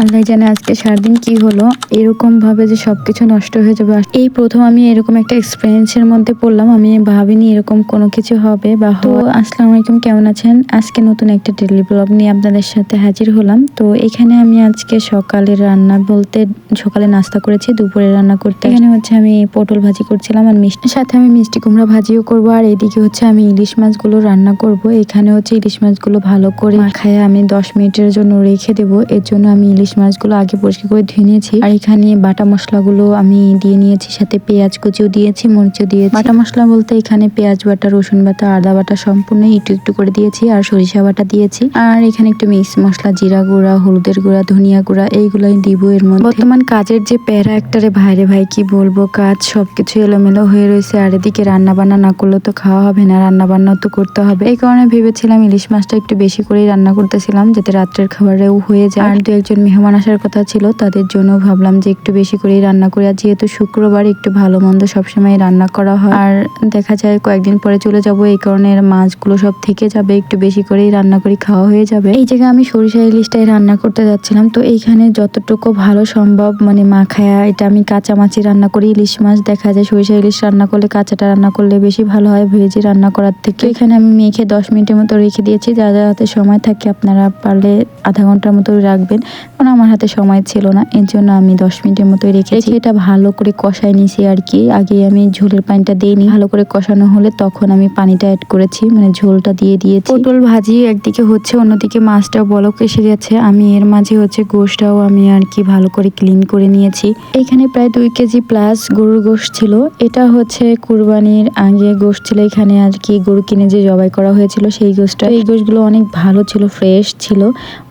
আল্লাহ জানে আজকে সারাদিন কি হলো এরকম ভাবে যে সব কিছু নষ্ট হয়ে যাবে। এই প্রথম আমি এরকম একটা এক্সপিরিয়েন্সের মধ্যে পড়লাম আমি ভাবিনি এরকম কোনো কিছু হবে বা তো আসসালামু আলাইকুম কেমন আছেন? আজকে নতুন একটা ডেলি ব্লগ নিয়ে আপনাদের সাথে হাজির হলাম। তো এখানে আমি আজকে সকালের রান্না বলতে সকালে নাস্তা করেছি দুপুরে রান্না করতে। এখানে হচ্ছে আমি পটল ভাজি করছিলাম আর মিষ্টির সাথে আমি মিষ্টি কুমড়া ভাজিও করব। আর এদিকে হচ্ছে আমি ইলিশ মাছগুলো রান্না করব। এখানে হচ্ছে ইলিশ মাছগুলো ভালো করে মাখায় আমি দশ মিনিটের জন্য রেখে দেবো। এর জন্য আমি ইলিশ মাছগুলো আগে পরিষ্কার করে ধুয়ে নিয়েছি। আর এখানে বাটা মশলাগুলো আমি দিয়ে নিয়েছি, সাথে পেঁয়াজ কুচিও দিয়েছি, মরিচও দিয়েছি। বাটা মশলা বলতে এখানে পেঁয়াজ বাটা, রসুন বাটা, আদা বাটা সম্পূর্ণ একটু একটু করে দিয়েছি, আর সরিষা বাটা দিয়েছি। আর এখানে একটু মিক্স মশলা, জিরা গুঁড়া, হলুদের গুঁড়া, ধনিয়া গুঁড়া, এইগুলোই দিব এর মধ্যে। বর্তমান কাজের যে প্যারা একটারে, ভাইরে ভাই কি বলব, কাজ সবকিছু এলোমেলো হয়ে রয়েছে। আর এদিকে রান্না বান্না না করলে তো খাওয়া হবে না রান্না বান্নাও তো করতে হবে। এই কারণে ভেবেছিলাম ইলিশ মাছটা একটু বেশি করেই রান্না করতেছিলাম, যাতে রাত্রের খাবারেও হয়ে যায়। আর দু একজন মেহমান আসার কথা ছিল, তাদের জন্য ভাবলাম যে একটু বেশি করেই রান্না করি। আর যেহেতু শুক্রবার একটু ভালো মন্দ সবসময় রান্না করা হয়, আর দেখা যায় কয়েকদিন পরে চলে যাব, এই কারণে মাছগুলো সব থেকে যাবে, একটু বেশি করেই রান্না করি, খাওয়া হয়ে যাবে। এই জায়গায় আমি সরিষা ইলিশটাই রান্না করতে যাচ্ছিলাম, তো এইখানে যতটুকু ভালো সম্ভব মানে মাখায়া এটা আমি কাঁচা মাছই রান্না করি, ইলিশ মাছ দেখা যায় সরিষা ইলিশ রান্না করলে, কাঁচাটা রান্না করলে বেশি ভালো হয় ভেজে রান্না করার থেকে। এখানে আমি মেখে দশ মিনিটের মতো রেখে দিয়েছি, যা যা সময় থাকে আপনারা পারলে আধা ঘণ্টার মতো রাখবেন। কারণ আমার হাতে সময় ছিল না, এর জন্য আমি দশ মিনিটের মতো রেখেছি। এটা ভালো করে কষাই নিয়েছি আর কি। আগে আমি ঝোলের পানিটা দিইনি ভালো করে কষানো হলে তখন আমি পানিটা অ্যাড করেছি মানে ঝোলটা দিয়ে দিয়েছি। পটল ভাজি একদিকে হচ্ছে, অন্যদিকে মাছটা বলক এসে গেছে। আমি এর মাঝে হচ্ছে গোশটাও আমি আর কি ভালো করে ক্লিন করে নিয়েছি। এখানে প্রায় দুই কেজি প্লাস গরুর গোশ ছিল। এটা হচ্ছে কুরবানির আগে গোশ ছিল। এখানে আর কি গরু কিনে যে জবাই করা হয়েছিল সেই গোশটা। এই গোশগুলো অনেক ভালো ছিল ফ্রেশ ছিল।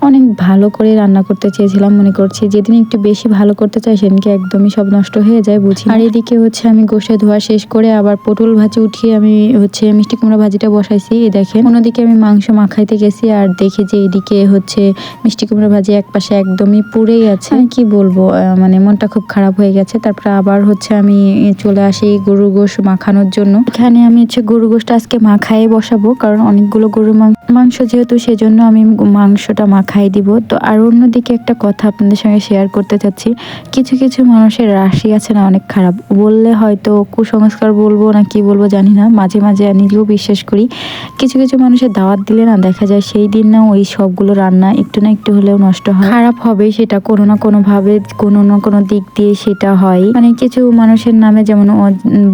অনেক ভালো করে রান্না করতে চেয়েছিলাম, মনে করছি যেদিন একটু বেশি ভালো করতে চাই সেদিনকে একদমই সব নষ্ট হয়ে যায়, বুঝি আর এদিকে হচ্ছে আমি গোশে ধোয়া শেষ করে আবার পটল ভাজি উঠিয়ে আমি হচ্ছে মিষ্টি কুমড়া ভাজিটা বসাইছি, এই দেখেন। অন্যদিকে আমি মাংস মাখাইতে গেছি আর দেখি যে এদিকে হচ্ছে মিষ্টি কুমড়া ভাজি এক পাশে একদমই পুড়েই আছে। কি বলব মানে মনটা খুব খারাপ হয়ে গেছে। তারপর আবার হচ্ছে আমি চলে আসি গরু গোশ মাখানোর জন্য। এখানে আমি হচ্ছে গরু গোশটা আজকে মাখায়ে বসাবো, কারণ অনেকগুলো গরু মাংস যেহেতু সেজন্য আমি মাংসটা মাখাই দিব। তো আর অন্যদিকে একটা কথা আপনাদের সঙ্গে শেয়ার করতে চাচ্ছি। কিছু কিছু মানুষের রাশি আছে না অনেক খারাপ। বললে হয়তো কুসংস্কার বলব না কি বলব জানি না। মাঝে মাঝে নিজেও বিশ্বাস করি। কিছু কিছু মানুষের দাওয়াত দিলে না দেখা যায় সেই দিন না ওই সবগুলো রান্না একটু না একটু হলেও নষ্ট হয়। খারাপ হবে সেটা কোনো না কোনোভাবে কোনো না কোনো দিক দিয়ে সেটা হয়। মানে কিছু মানুষের নামে যেমন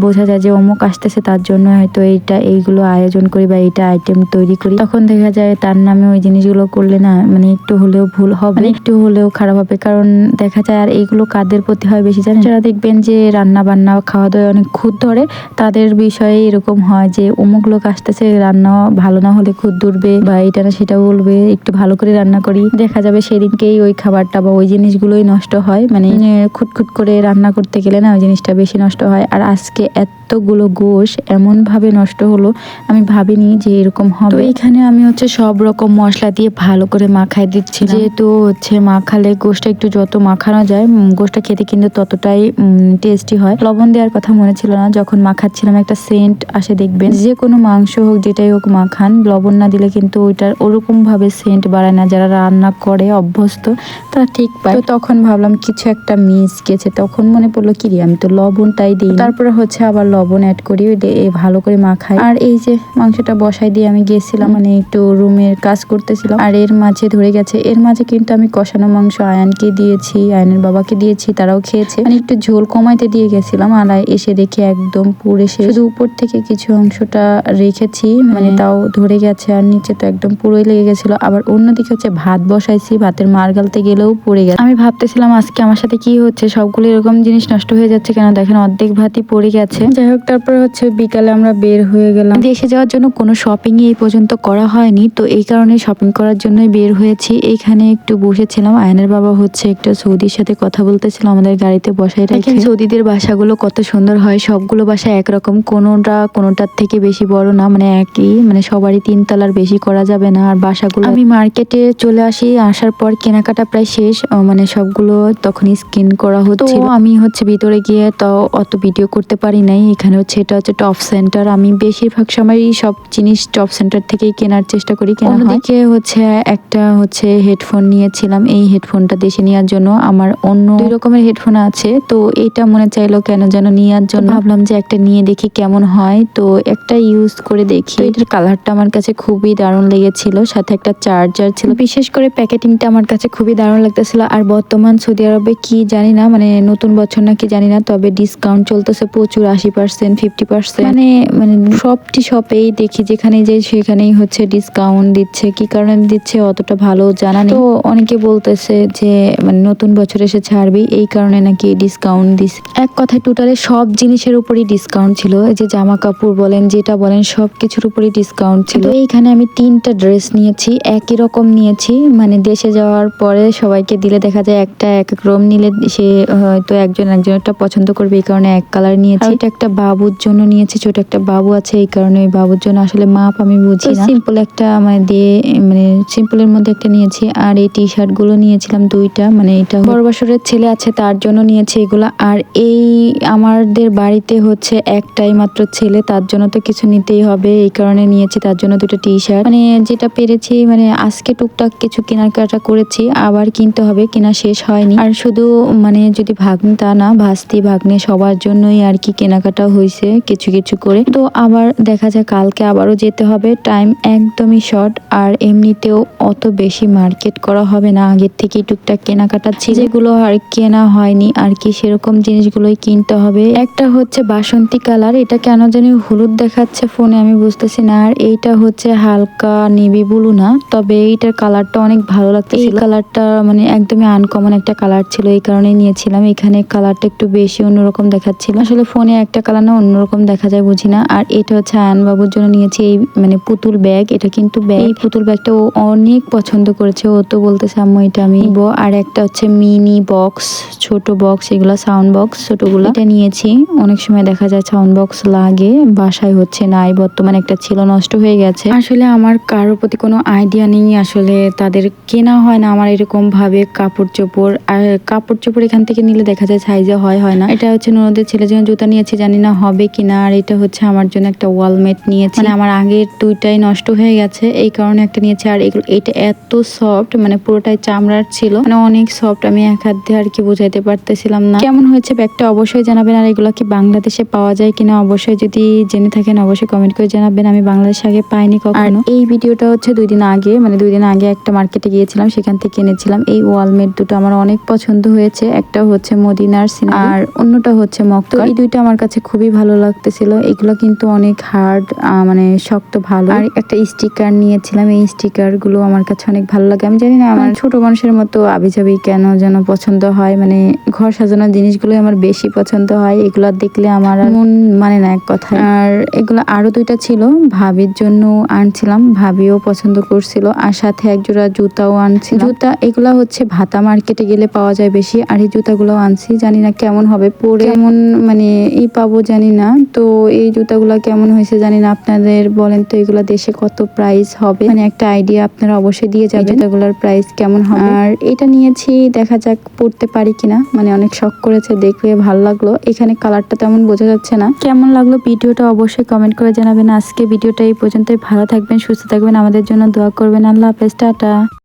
বোঝা যায় যে অমুক আসতেছে তার জন্য হয়তো এইটা এইগুলো আয়োজন করি বা এইটা আইটেম তৈরি করি। তখন দেখা যায় তার নামে ওই জিনিসগুলো করলে না মানে একটু হলেও ভুল হবে। মানে একটু হলেও খারাপ হবে, কারণ দেখা যায় আর এইগুলো কাদের প্রতি হয় বেশি জানেন? যারা দেখবেন যে রান্না বান্না খাওয়া দাওয়া অনেক খুদ ধরে, তাদের বিষয়ে এরকম হয় যে অমুক লোক আসতেছে, রান্না ভালো না হলে খুদ ধরবে বা এটা না সেটা বলবে, একটু ভালো করে রান্না করি। দেখা যাবে সেদিনকেই ওই খাবারটা বা ওই জিনিসগুলোই নষ্ট হয় মানে খুঁতখুত করে রান্না করতে গেলে না ওই জিনিসটা বেশি নষ্ট হয়। আর আজকে এতগুলো গোশ এমন ভাবে নষ্ট হলো, আমি ভাবিনি যে এরকম হবে। এখানে আমি হচ্ছে সব রকম মশলা দিয়ে ভালো করে মাখায় দিচ্ছি যেহেতু হচ্ছে মাখালে গোশটা একটু যত মাখানো যায় গোশটা খেতে কিন্তু ততটাই টেস্টি হয়। লবণ দেওয়ার কথা মনে ছিল না, যখন মাখাচ্ছিলাম একটা সেন্ট আসে দেখবেন। যে কোনো মাংস হোক, যেটাই হোক মাখান, লবণ না দিলে কিন্তু ওইটার ওরকম ভাবে সেন্ট বাড়ায় না। যারা রান্না করে, অভ্যস্ত, তারা ঠিক পায়। তখন ভাবলাম কিছু একটা মিস গেছে। তখন মনে পড়ল, কি রে, আমি তো লবণটাই দিই তারপরে হচ্ছে আবার লবণ অ্যাড করি ভালো করে মাখাই। আর এই যে মাংসটা বসাই দিয়ে আমি গেছিলাম মানে একটু রুমের কাজ করতেছিলাম। আর এর মাঝে ধরে গেছে, এর মাঝে কিন্তু আমি কষানো মাংস আয়ানকে দিয়েছি আয়নের বাবাকে দিয়েছি তারাও খেয়েছে। মানে একটু ঝোল কমাইতে দিয়ে গেছিলাম আর এসে দেখি একদম পুড়ে শেষ। শুধু উপর থেকে কিছু অংশটা রেখেছি মানে তাও ধরে গেছে আর নিচে তো একদম পুরোই লেগে গেছিল। আবার অন্যদিকে হচ্ছে ভাত বসাইছি ভাতের মার গালতে গেলেও পড়ে গেছে। আমি ভাবতেছিলাম আজকে আমার সাথে কি হচ্ছে সবগুলো এরকম জিনিস নষ্ট হয়ে যাচ্ছে কেন? দেখেন অর্ধেক ভাতই পড়ে গেছে। যাই হোক তারপরে হচ্ছে বিকালে আমরা বের হয়ে গেলাম। দেশে যাওয়ার জন্য কোনো শপিং এই পর্যন্ত করা হয়নি তো এই কারণে শপিং করার জন্যই বের হয়েছি। এখানে একটু বসেছিলাম। আয়নের বাবা হচ্ছে একটা সৌদির সাথে কথা বলতেছিল আমাদের গাড়িতে বসাই রেখে। সৌদিদের বাসাগুলো কত সুন্দর হয়। সবগুলো বাসা একরকম কোনোটা কোনোটার থেকে বেশি বড় না মানে একই মানে সবারই তিনতলার বেশি করা যাবে না। আর বাসাগুলো আমি মার্কেটে চলে আসি আসার পর কেনাকাটা প্রায় শেষ মানে সবগুলো তখন স্কিন করা হচ্ছিল। আমি হচ্ছে ভিতরে গিয়ে তো অত ভিডিও করতে পারি নাই। এখানে হচ্ছে এটা হচ্ছে টপ সেন্টার। আমি বেশিরভাগ সময়ই সব জিনিস টপ সেন্টার থেকেই কেনার চেষ্টা করি কেনা হয়। হচ্ছে একটা হচ্ছে হেডফোন নিয়েছিলাম এই হেডফোনটা দেশে নেওয়ার জন্য আমার অন্য দুই রকমের হেডফোন আছে। তো এটা মনে চাইলো কেন যেন নেওয়ার জন্য। ভাবলাম যে একটা নিয়ে দেখি কেমন হয়। তো একটা ইউজ করে দেখি। এটার কালারটা আমার কাছে খুবই দারুণ লেগেছিল। সাথে একটা চার্জার ছিল। বিশেষ করে প্যাকেটিংটা আমার কাছে খুবই দারুণ লাগতেছিল। আর বর্তমান সৌদি আরবে কি জানি না মানে নতুন বছর নাকি জানি না, তবে ডিসকাউন্ট চলতেছে প্রচুর, আশি পার্সেন্ট ফিফটি পার্সেন্ট মানে মানে সবটি শপেই দেখি যেখানে যাই সেখানেই হচ্ছে ডিসকাউন্ট দিচ্ছে। কি কারণে দিচ্ছে অতটা ভালো জানা নেই। তো অনেকে বলতেছে যে মানে নতুন বছর এসে ছাড়বি এই কারণে নাকি ডিসকাউন্ট দিস। এক কথায় টোটালে সব জিনিসের উপরই ডিসকাউন্ট ছিল। এই যে জামা কাপড় বলেন যেটা বলেন সব কিছুর উপরই ডিসকাউন্ট ছিল। তো এইখানে আমি তিনটা ড্রেস নিয়েছি একই রকম নিয়েছি। মানে দেশে যাওয়ার পরে সবাইকে দিলে দেখা যায় একটা এক এক রকম নিলে সে হয়তো একজন একজনেরটা পছন্দ করবে এই কারণে এক কালার নিয়েছি। এটা একটা বাবুর জন্য নিয়েছি ছোট একটা বাবু আছে এই কারণে ওই বাবুর জন্য আসলে মাপ আমি বুঝি সিম্পল একটা মানে দিয়ে মানে সিম্পলের মধ্যে একটা নিয়েছি। আর এই টি শার্টগুলো নিয়েছিলাম দুইটা মানে এটা বড় বছরের ছেলে আছে তার জন্য নিয়েছি এগুলো। আর এই আমাদের বাড়িতে হচ্ছে একটাই মাত্র ছেলে, তার জন্য তো কিছু নিতেই হবে, এই কারণে নিয়েছি, তার জন্য দুটো টি শার্ট মানে যেটা পেরেছি মানে আজকে টুকটাক কিছু কেনাকাটা করেছি, আবার কিনতে হবে, কেনা শেষ হয়নি। আর শুধু মানে যদি ভাগ্নি, তা না, ভাস্তি, ভাগ্নে সবার জন্যই আর কি কেনাকাটা হয়েছে কিছু কিছু করে। তো আবার দেখা যায় কালকে আবারও যেতে হবে টাইম একদমই শর্ট আর এমনিতেও অত বেশি মার্কেট করা হবে না আগের থেকেই টুকটাক কেনাকাটা ছিল। যেগুলো আর কেনা হয়নি, আর কি সেরকম জিনিসগুলোই কিনতে হবে। একটা হচ্ছে বাসন্তী কালার, এটা কেন জানি হলুদ দেখাচ্ছে ফোনে, আমি বুঝতেছি না। আর এইটা হচ্ছে হালকা নেভি ব্লু না, তবে এইটার কালারটা অনেক ভালো লাগতেছিল। এই কালারটা মানে একদমই আনকমন একটা কালার ছিল, এই কারণে নিয়েছিলাম। এখানে কালারটা একটু বেশি অন্যরকম দেখাচ্ছিল। আসলে ফোনে একটা কালার না অন্যরকম দেখা যায়, বুঝি না। আর এটা হচ্ছে আয়ন বাবুর জন্য নিয়েছি এই মানে পুতুল ব্যাগ, এটা কিন্তু ব্যাগ। এই পুতুল ব্যাগটা ও অনেক পছন্দ করেছে, ও তো বলতেছে, আম্মু এটা আমি নিবো। আর একটা হচ্ছে মিনি বক্স, ছোট বক্স, এগুলো সাউন্ড বক্স, ছোটগুলো। এটা নিয়েছি। অনেক সময় দেখা যায় সাউন্ড বক্স লাগে, বাসায় হচ্ছে নাই, বর্তমানে একটা ছিল, নষ্ট হয়ে গেছে। আসলে আমার কারোর প্রতি কোনো আইডিয়া নেই, আসলে তাদের কেনা হয় না আমার এরকম ভাবে কাপড় চোপড় আর কাপড় চোপড় এখান থেকে নিলে দেখা যায় সাইজে হয় হয় না। এটা হচ্ছে ননদের ছেলের জন্য জুতা নিয়েছি, জানি না হবে কিনা। আর এটা হচ্ছে আমার জন্য একটা ওয়ালমেট নিয়েছি। মানে আমার আগের দুইটাই নষ্ট হয়ে গেছে, এই কারণে একটা নিয়েছি। আর এটা এত সফট মানে পুরোটাই চামড়ার ছিল। মানে অনেক সফট আমি এক হাত দিয়ে আর কি বোঝাইতে পারতেছিলাম না। কেমন হয়েছে ব্যাগটা অবশ্যই জানাবেন আর এগুলো কি বাংলাদেশে পাওয়া যায় কিনা অবশ্যই যদি জেনে থাকেন অবশ্যই কমেন্ট করে জানাবেন। আমি বাংলাদেশে আগে পাইনি কখনো। এই ভিডিওটা হচ্ছে দুই দিন আগে মানে দুই দিন আগে একটা মার্কেটে গিয়েছিলাম সেখান থেকে কিনেছিলাম এই ওয়ালমেট দুটো আমার অনেক পছন্দ হয়েছে। একটা হচ্ছে মদিনার আর অন্যটা হচ্ছে মক্ত এই দুইটা আমার কাছে খুবই ভালো লাগতেছিল। এগুলো কিন্তু অনেক হার্ড মানে শক্ত ভালো। আর একটা স্টিকার নিয়েছিলাম। এই স্টিকারগুলো আমার কাছে অনেক ভালো লাগে। আমি জানি না আমার ছোট মানুষের মতো আবিজাবি কেন যেন পছন্দ হয়? মানে ঘর সাজানোর জিনিসগুলো আমার বেশি পছন্দ হয়। এগুলো দেখলে আমার মন মানে না এক কথা আর এগুলো আরও দুইটা ছিল। ভাবির জন্য আনছিলাম। ভাবিও পছন্দ করছিল। আর সাথে এক জোড়া জুতাও আনছি জুতা এগুলা হচ্ছে ভাতা মার্কেটে গেলে পাওয়া যায় বেশি। আর এই জুতাগুলো আনছি। জানি না কেমন হবে। পরে কেমন মানে এই পাবো জানি না। তো এই জুতাগুলো কেমন হয়েছে জানি না। আপনাদের বলেন তো এগুলা দেশে কত প্রাইস হবে? মানে একটা আইডিয়া আপনারা অবশ্যই দিয়ে যাবেন। জুতাগুলোর প্রাইস কেমন হবে? আর এটা নিয়েছি, দেখা যাক পড়তে পারি কিনা। মানে অনেক শখ করেছে, দেখে ভালো লাগল। এখানে কালারটা তেমন বোঝা যাচ্ছে না। কেমন লাগল ভিডিওটা অবশ্যই কমেন্ট করে জানাবেন। আজকে ভিডিওটা এই পর্যন্তই। ভালো থাকবেন, সুস্থ থাকবেন। আমাদের জন্য দোয়া করবেন। আল্লাহ হাফেজ, টাটা।